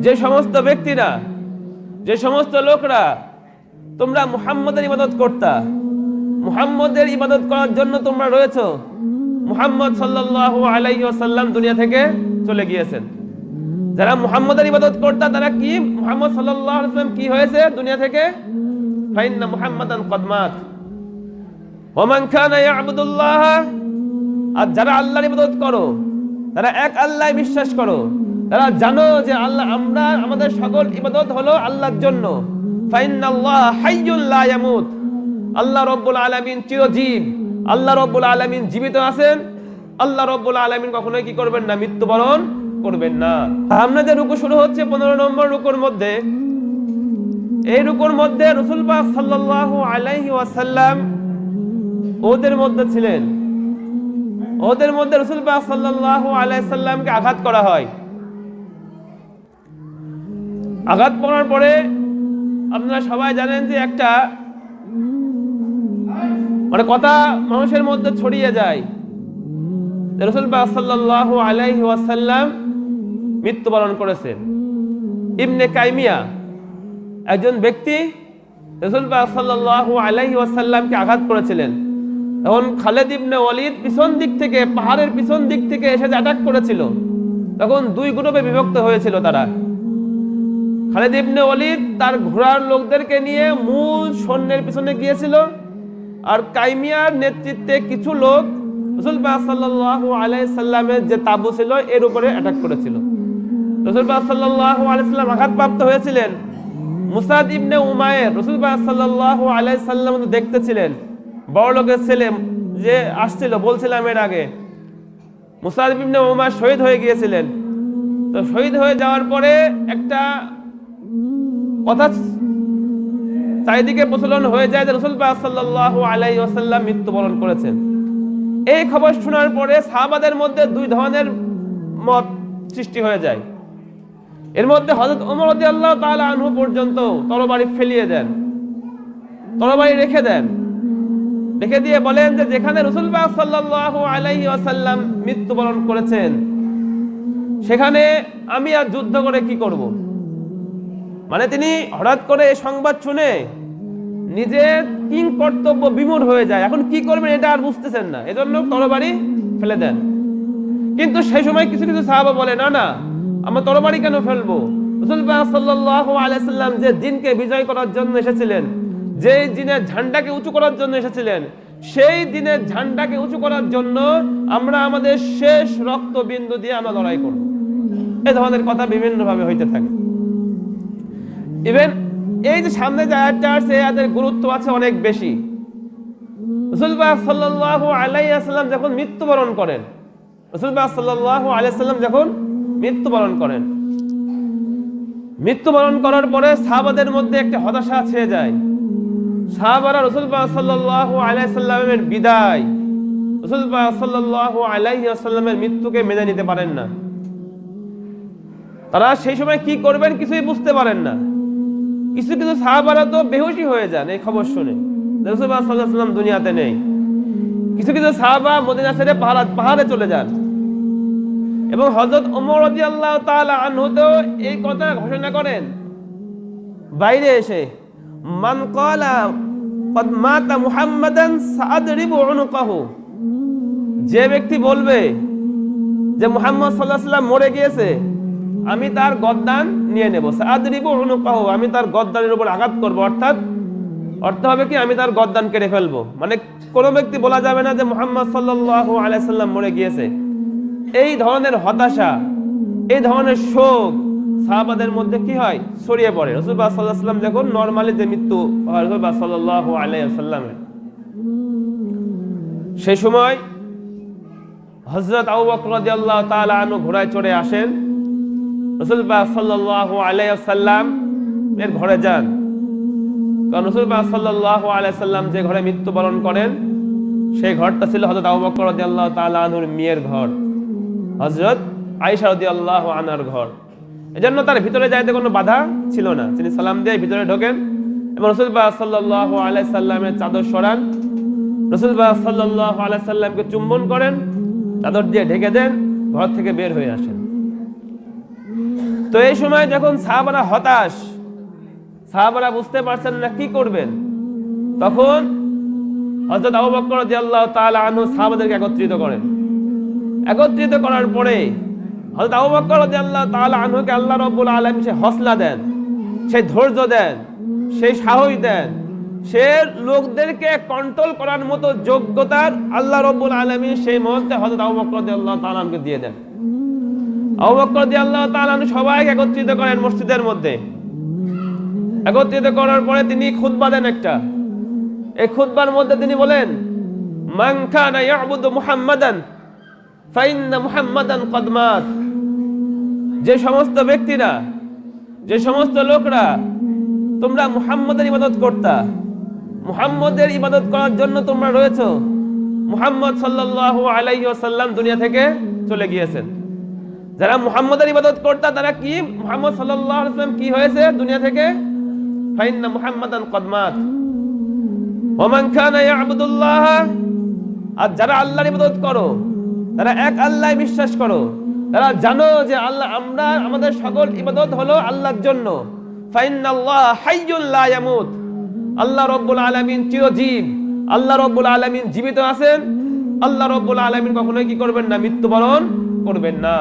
যে সমস্ত ব্যক্তিরা, যে সমস্ত লোকরা তোমরা মুহাম্মদের ইবাদত করতা, মুহাম্মদের ইবাদত করার জন্য তোমরা রয়েছো, মুহাম্মদ সাল্লাল্লাহু আলাইহি ওয়াসাল্লাম দুনিয়া থেকে চলে গিয়েছেন। যারা মুহাম্মদের ইবাদত করতা, তারা কি? মুহাম্মদ সাল্লাল্লাহু আলাইহি ওয়াসাল্লাম কি হয়েছে দুনিয়া থেকে? ফাইন্না মুহাম্মাদান কদ মাত। ওমান কানা ইয়াবুদুল্লাহ। আর যারা আল্লাহর ইবাদত করো, তারা এক আল্লাহ বিশ্বাস করো। তারা জানো যে আল্লাহ আমরা, আমাদের সকল ইবাদত হলো আল্লাহর জন্য। ফাইনাল্লাহ হাইয়ুল লা ইয়ামুত। আল্লাহ রব্বুল আলামিন চিরজীব। আল্লাহ রব্বুল আলামিন জীবিত আছেন। আল্লাহ রব্বুল আলামিন কখনোই কি করবেন না? মৃত্যুবরণ। করবেন না। আমরা যে রুকু শুরু হচ্ছে পনেরো নম্বর রুকুর মধ্যে। এই রুকুর মধ্যে রসুল পাক সাল্লাল্লাহু আলাইহি ওয়াসাল্লাম ওদের মধ্যে ছিলেন। ওদের মধ্যে রসুল পাক সাল্লাল্লাহু আলাইহি সাল্লামকে আঘাত করা হয়। আঘাত করার পরে আপনারা সবাই জানেন যে একটা মানে কথা মানুষের মধ্যে ছড়িয়ে যায়। যে রসুল পাক সাল্লাল্লাহু আলাইহি ওয়াসাল্লাম মৃত্যুবরণ করেছেন ইবনে কাইমিয়া একজন ব্যক্তি পাক আলাইহি ওয়াসাল্লামকে আঘাত করেছিলেন। তখন খালেদ ইবনে ওয়ালিদ পিছন দিক থেকে, পাহাড়ের পিছন দিক থেকে এসে অ্যাটাক করেছিল, তখন দুই গ্রুপে বিভক্ত হয়েছিল তারা। খালেদ ইবনে ওয়ালিদ তার ঘোড়ার লোকদেরকে নিয়ে মূল সৈন্যের পিছনে গিয়েছিল, আর কাইমিয়ার নেতৃত্বে কিছু লোক রসুল পাক সাল্লাল্লাহু আলাইহি সাল্লামের যে তাবু ছিল, এর উপরে অ্যাটাক করেছিল। হয়েছিলেন। মুসাদ লোকের ছেলে যে বলছিলাম এর আগে ইবনে শহীদ হয়ে গিয়েছিলেন। তো শহীদ হয়ে যাওয়ার পরে একটা কথা চারিদিকে প্রচলন হয়ে যায় যে রসুল আলাইহি ওয়াসাল্লাম মৃত্যুবরণ করেছেন। এই খবর শোনার পরে সাহাবাদের মধ্যে দুই ধরনের মত সৃষ্টি হয়ে যায়। এর মধ্যে হযরত ওমর আল্লাহ তাআলা আনহু পর্যন্ত তরবারি ফেলিয়ে দেন। তরবারি রেখে দেন। রেখে দিয়ে বলেন যে যেখানে রসুল পাক সাল্লাল্লাহু আলাইহি ওয়াসাল্লাম মৃত্যুবরণ করেছেন, সেখানে আমি আর যুদ্ধ করে কি করব? মানে তিনি হঠাৎ করে এই সংবাদ শুনে নিজের কিং কর্তব্য বিমূঢ় হয়ে যায়। এখন কি করবেন এটা আর বুঝতেছেন না। এজন্য তরবারি ফেলে দেন। কিন্তু সেই সময় কিছু কিছু সাহাবা বলে, না না আমরা তরবারি কেন ফেলব? যে দিনকে বিজয় করার জন্য এসেছিলেন, যে দিনের ঝান্ডাকে উঁচু করার জন্য এসেছিলেন, সেই দিনের ঝান্ডাকে উঁচু করার জন্য আমরা আমাদের শেষ রক্তবিন্দু দিয়ে আমরা লড়াই করব। এই ধরনের কথা বিভিন্নভাবে হইতে থাকে। ইভেন এই যে সামনে যে আছে এদের গুরুত্ব আছে অনেক বেশি। সাল্লাল্লাহু আলাইহি যখন মৃত্যুবরণ করেন রসুলবাহ সাল্লাল্লাহু আলাইহি সাল্লাম যখন মৃত্যুবরণ করেন। মৃত্যুবরণ করার পরে সাহাবাদের মধ্যে একটা হতাশা ছেয়ে যায়। সাহাবারা সাল্লাল্লাহু আলাইহি বিদায়। সাল্লাল্লাহু আলাইহি মৃত্যুকে মেনে নিতে পারেন না। তারা সেই সময় কি করবেন কিছুই বুঝতে পারেন না। কিছু কিছু সাহাবারা তো বেহুশি হয়ে যান এই খবর শুনে। রসুল্লাহ সাল্লাহ সাল্লাম দুনিয়াতে নেই। কিছু কিছু সাহাবা মদিনা ছেড়ে পাহাড় পাহাড়ে চলে যান। এবং হজরত ওমর রাজি আল্লাহ তালা আনহুতেও এই কথা ঘোষণা করেন। বাইরে এসে, মান কলা পদ্মাতা মুহাম্মাদান সাদরিব অনুকাহ যে ব্যক্তি বলবে যে মুহাম্মদ সাল্লাহ সাল্লাম মরে গিয়েছে, আমি তার গদ্দান নিয়ে নেব। সাদরিব অনুকাহ আমি তার গদ্দানের উপর আঘাত করব। অর্থাৎ, অর্থ হবে কি, আমি তার গদ্দান কেড়ে ফেলব। মানে কোনো ব্যক্তি বলা যাবে না যে মোহাম্মদ সাল্লাহ আলাইসাল্লাম মরে গিয়েছে। এই ধরনের হতাশা, এই ধরনের শোক সাহাবাদের মধ্যে কি হয়? ছড়িয়ে পড়ে। রসুলবাহ সাল্লাহ সাল্লাম যখন নর্মালি যে মৃত্যু রসুলবাহ সাল্লাহ আলাইহি সাল্লামের সেই সময় হজরত আবু বকর রাদিয়াল্লাহু তাআলা আনহু ঘোড়ায় চড়ে আসেন। রসুল পাক সাল্লাল্লাহু আলাইহি সাল্লাম এর ঘরে যান। কারণ রসুল পাক সাল্লাল্লাহু আলাইহি সাল্লাম যে ঘরে মৃত্যুবরণ করেন, সেই ঘরটা ছিল হজরত আবু বকর রাদিয়াল্লাহু তাআলা আনহুর মেয়ের ঘর। হযরত আয়েশা আল্লাহ আনার ঘর। এজন্য তার ভিতরে যাইতে কোনো বাধা ছিল না। তিনি সালাম দিয়ে ভিতরে ঢোকেন এবং রসুল বা সাল্লাহ আলাই সাল্লামের চাদর সরান। রসুল বা সাল্লাহ আলাই সাল্লামকে চুম্বন করেন, চাদর দিয়ে ঢেকে দেন, ঘর থেকে বের হয়ে আসেন। তো এই সময় যখন সাহাবারা হতাশ, সাহাবারা বুঝতে পারছেন না কি করবেন, তখন হজরত আবু বকর রাদিয়াল্লাহু তাআলা আনহু সাহাবাদেরকে একত্রিত করেন। একত্রিত করার পরে আল্লাহ সে হসলা দেন সেই ধৈর্য দেন সেই সাহস দেন, সে লোকদেরকে কন্ট্রোল করার মতো যোগ্যতার আল্লাহ রাব্বুল আলামিন সেই রাদিয়াল্লাহু তাআলা দিয়ে দেন। একত্রিত করেন মসজিদের মধ্যে। একত্রিত করার পরে তিনি খুতবা দেন একটা। এই খুতবার মধ্যে তিনি বলেন যে সমস্ত ব্যক্তিরা, যে সমস্ত লোকরা তোমরা মুহাম্মদের ইবাদত করতা, মুহাম্মদের ইবাদত করার জন্য তোমরা রয়েছো, মুহাম্মদ সাল্লাল্লাহু আলাইহি দুনিয়া থেকে চলে গিয়েছেন। যারা মুহাম্মদের ইবাদত করতা, তারা কি, মুহাম্মদ আলাইহি কি হয়েছে দুনিয়া থেকে? আর যারা আল্লাহর ইবাদত করো তারা এক আল্লাহ বিশ্বাস করো। তারা জানো যে আল্লাহ আমরা, আমাদের সকল ইবাদত হলো আল্লাহর জন্য। আল্লাহ রাব্বুল আলামিন চিরজীব। আল্লাহ রাব্বুল আলামিন জীবিত আছেন। আল্লাহ রাব্বুল আলামিন কখনোই কি করবেন না, মৃত্যুবরণ করবেন না।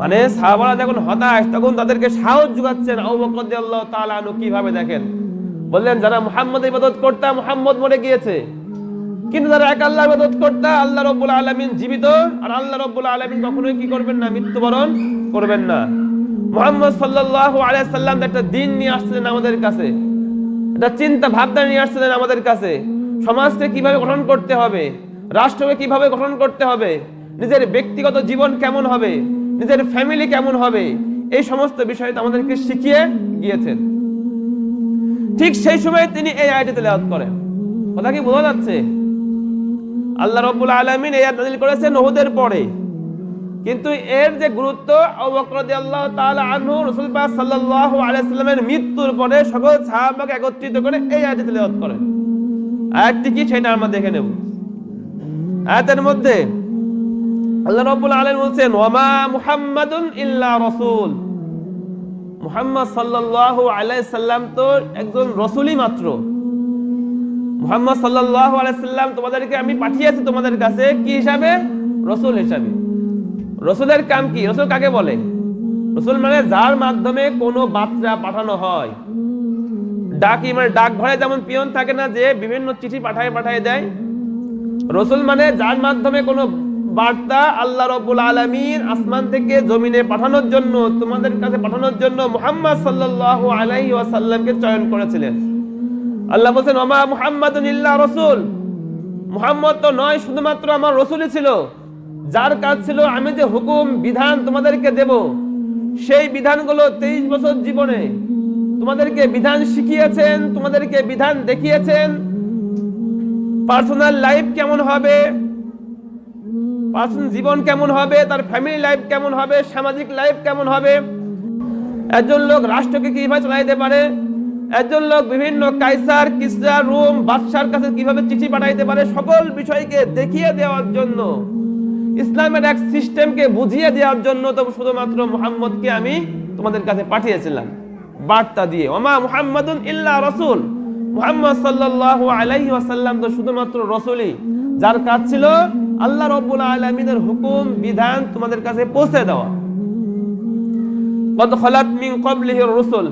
মানে সাহাবারা যখন হতাশ, তখন তাদেরকে সাহস যোগাচ্ছেন রাদিয়াল্লাহু তাআলা কীভাবে দেখেন? বললেন, যারা মুহাম্মদের ইবাদত করতাম মুহাম্মদ মরে গিয়েছে কিন্তু যারা এক আল্লাহর ইবাদত করতা আল্লাহ রাব্বুল আলামিন জীবিত, আর আল্লাহ রাব্বুল আলামিন কখনোই কি করবেন না, মৃত্যুবরণ করবেন না। মুহাম্মদ সাল্লাল্লাহু আলাইহি সাল্লাম একটা দিন নিয়ে আসছিলেন আমাদের কাছে, একটা চিন্তা ভাবনা নিয়ে আসছিলেন আমাদের কাছে, সমাজকে কীভাবে গঠন করতে হবে, রাষ্ট্রকে কীভাবে গঠন করতে হবে, নিজের ব্যক্তিগত জীবন কেমন হবে, নিজের ফ্যামিলি কেমন হবে, এই সমস্ত বিষয় আমাদেরকে শিখিয়ে গিয়েছেন। ঠিক সেই সময় তিনি এই আয়াতটি তেলাওয়াত করেন। কথা কি বোঝা যাচ্ছে? আল্লাহ রাব্বুল আলামিন এই আয়াত নাযিল করেছেন উহুদের পরে। কিন্তু এর যে গুরুত্ব বকর তাআলা আনহু, রাসূল পাক সাল্লাল্লাহু আলাইহি সাল্লামের মৃত্যুর পরে সকল সাহাবাকে একত্রিত করে এই আয়াতটি তেলাওয়াত করেন। আয়াতটি কি সেটা আমরা দেখে নেব। আয়াতের মধ্যে আল্লাহ রাব্বুল আলামিন বলছেন, ওয়ামা মুহাম্মাদুন ইল্লা রাসূল। মুহাম্মদ সাল্লাল্লাহু আলাইহি সাল্লাম তো একজন রসুলই মাত্র। মুহাম্মদ সাল্লাল্লাহু আলাইহি সাল্লাম তোমাদেরকে আমি পাঠিয়েছি তোমাদের কাছে কি হিসাবে? রসুল হিসাবে। রসুলের কাম কি? রসুল কাকে বলে? রসুল মানে যার মাধ্যমে কোনো বার্তা পাঠানো হয়। ডাকি মানে ডাক ঘরে যেমন পিয়ন থাকে না, যে বিভিন্ন চিঠি পাঠায় পাঠায় দেয়। রসুল মানে যার মাধ্যমে কোনো বার্তা আল্লাহ রব্বুল আলমিন আসমান থেকে জমিনে পাঠানোর জন্য, তোমাদের কাছে পাঠানোর জন্য মুহাম্মদ সাল্লাল্লাহু আলাইহি ওয়াসাল্লামকে চয়ন করেছিলেন। আল্লাহ বলছেন, ওমা মুহাম্মদ ইল্লা রসুল। মুহাম্মদ তো নয়, শুধুমাত্র আমার রসুলই ছিল। যার কাজ ছিল, আমি যে হুকুম, বিধান তোমাদেরকে দেব, সেই বিধানগুলো তেইশ বছর জীবনে তোমাদেরকে বিধান শিখিয়েছেন, তোমাদেরকে বিধান দেখিয়েছেন। পার্সোনাল লাইফ কেমন হবে? পার্সোনাল জীবন কেমন হবে? তার ফ্যামিলি লাইফ কেমন হবে? সামাজিক লাইফ কেমন হবে? একজন লোক রাষ্ট্রকে কীভাবে চালাইতে পারে? একজন লোক বিভিন্ন কাইসার কিসরা, রোম, বাদশার কাছে কীভাবে চিঠি পাঠাইতে পারে সকল বিষয়কে দেখিয়ে দেওয়ার জন্য। ইসলামের এক সিস্টেমকে বুঝিয়ে দেওয়ার জন্য তো শুধুমাত্র মুহাম্মদকে আমি তোমাদের কাছে পাঠিয়েছিলাম। বার্তা দিয়ে। ওমা মুহাম্মাদুন ইল্লা রসুল। মুহাম্মদ সাল্লাল্লাহু আলাইহি ওয়াসাল্লাম তো শুধুমাত্র রসুলই। যার কাজ ছিল আল্লাহ রব্বুল আলামিনের হুকুম, বিধান তোমাদের কাছে পৌঁছে দেওয়া। কদ খলাত মিন ক্বাবলিহির রসুল।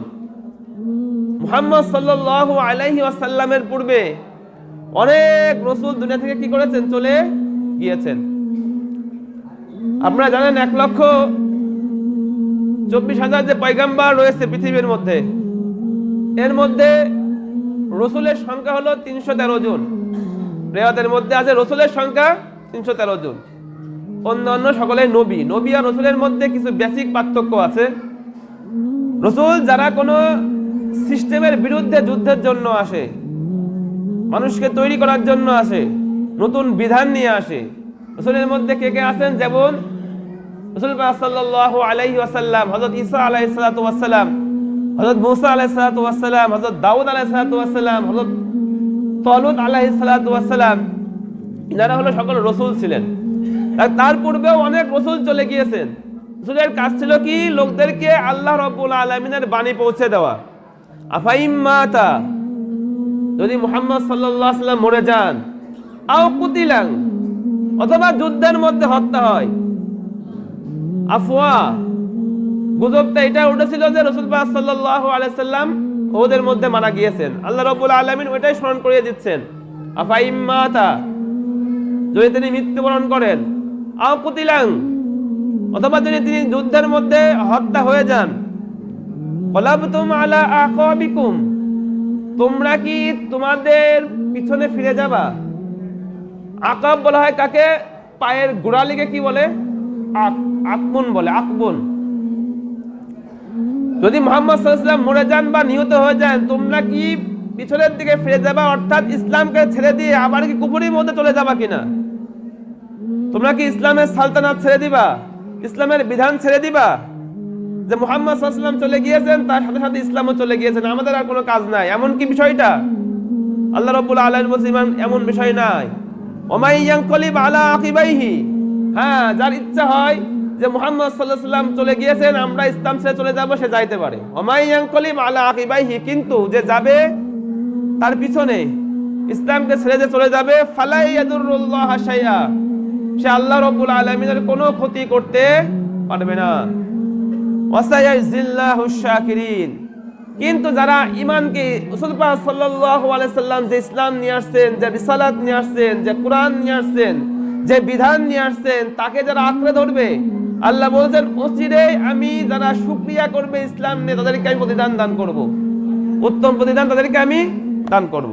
মুহাম্মদ সাল্লাল্লাহু আলাইহি ওয়াসাল্লামের পূর্বে অনেক রসুল দুনিয়া থেকে কি করেছেন? চলে গিয়েছেন। আপনারা জানেন এক লক্ষ চব্বিশ হাজার যে পয়গাম্বার রয়েছে পৃথিবীর মধ্যে, এর মধ্যে রসুলের সংখ্যা হলো তিনশো তেরো জন। রেওয়াতের মধ্যে আছে রসুলের সংখ্যা তিনশো তেরো জন। অন্যান্য সকলে নবী নবী আর রসুলের মধ্যে কিছু বেসিক পার্থক্য আছে। রসুল যারা কোনো সিস্টেমের বিরুদ্ধে যুদ্ধের জন্য আসে। মানুষকে তৈরি করার জন্য আসে। নতুন বিধান নিয়ে আসে। রসুলের মধ্যে কে কে আছেন? যেমন রসুল পাক সাল্লাল্লাহু আলাইহি ওয়াসাল্লাম, হযরত ঈসা আলাইহিস সালাতু ওয়াসসালাম মুসা আলাইহিস সালাতু ওয়াসসালাম, হযরত দাউদ আলাইহিস সালাতু ওয়াসসালাম, হযরত তলুত আলাইহিস সালাতু ওয়াসসালাম, ইনারা হলো সকল রসুল ছিলেন। তার পূর্বেও অনেক রসুল চলে গিয়েছেন। রসুলের কাজ ছিল কি? লোকদেরকে আল্লাহ রব্বুল আলমিনের বাণী পৌঁছে দেওয়া। আফাইম্মাতা যদি মুহাম্মদ সাল্লাল্লাহু সাল্লাম মরে যান, আও কুতিলাং, অথবা যুদ্ধের মধ্যে হত্যা হয়। আফওয়া, গুজবটা এটা উঠেছিল যে রসুল পাক সাল্লাল্লাহু আলাইহি সাল্লাম ওদের মধ্যে মারা গিয়েছেন। আল্লাহ রাব্বুল আলামিন ওইটাই স্মরণ করিয়ে দিচ্ছেন। আফাইম্মাতা যদি তিনি মৃত্যুবরণ করেন, আও কুতিলাং, অথবা যদি তিনি যুদ্ধের মধ্যে হত্যা হয়ে যান কলাবতুম আলা আকাবিকুম। তোমরা কি তোমাদের পিছনে ফিরে যাবা? আকাব বলা হয় কাকে? পায়ের গোড়ালিকে কি বলে? আক- আকবুন বলে, আকবুন। যদি মোহাম্মদ সাল্লাল্লাহু মরে যান বা নিহত হয়ে যান, তোমরা কি পিছনের দিকে ফিরে যাবা? অর্থাৎ ইসলামকে ছেড়ে দিয়ে আবার কি কুপুরির মধ্যে চলে যাবা কিনা? তোমরা কি ইসলামের সালতানাত ছেড়ে দিবা? ইসলামের বিধান ছেড়ে দিবা? যে মোহাম্মদ সাল্লাম চলে গিয়েছেন, তার সাথে সাথে ইসলামও চলে গিয়েছেন। আমাদের আর কোনো কাজ নাই। এমন কি বিষয়টা? আল্লাহ রাব্বুল আলামিন বলছেন ইমান এমন বিষয় নাই। ওমাই ইয়ানকলিব আলা আকিবাইহি। হ্যাঁ যার ইচ্ছা হয় যে মুহাম্মদ আলাইহি সাল্লাম চলে গিয়েছেন, আমরা ইসলাম ছেড়ে চলে যাব, সে যাইতে পারে। ওমাই ইয়ানকলিব আলা আকিবাইহি, কিন্তু যে যাবে তার পিছনে ইসলামকে ছেড়ে যে চলে যাবে, ফালাই ইয়াদুরুল্লাহ শাইআ। সে আল্লাহ রাব্বুল আলামিনের কোনো ক্ষতি করতে পারবে না। কিন্তু যারা ইমানকে সাল্লাল্লাহু সাল্লাম যে ইসলাম নিয়ে আসছেন, যে রিসালাত নিয়ে আসছেন, যে কোরআন নিয়ে আসছেন, যে বিধান নিয়ে আসছেন, তাকে যারা আঁকড়ে ধরবে, আল্লাহ বলছেন অচিরে আমি যারা সুক্রিয়া করবে ইসলাম নিয়ে, তাদেরকে আমি প্রতিদান দান করব। উত্তম প্রতিদান তাদেরকে আমি দান করব।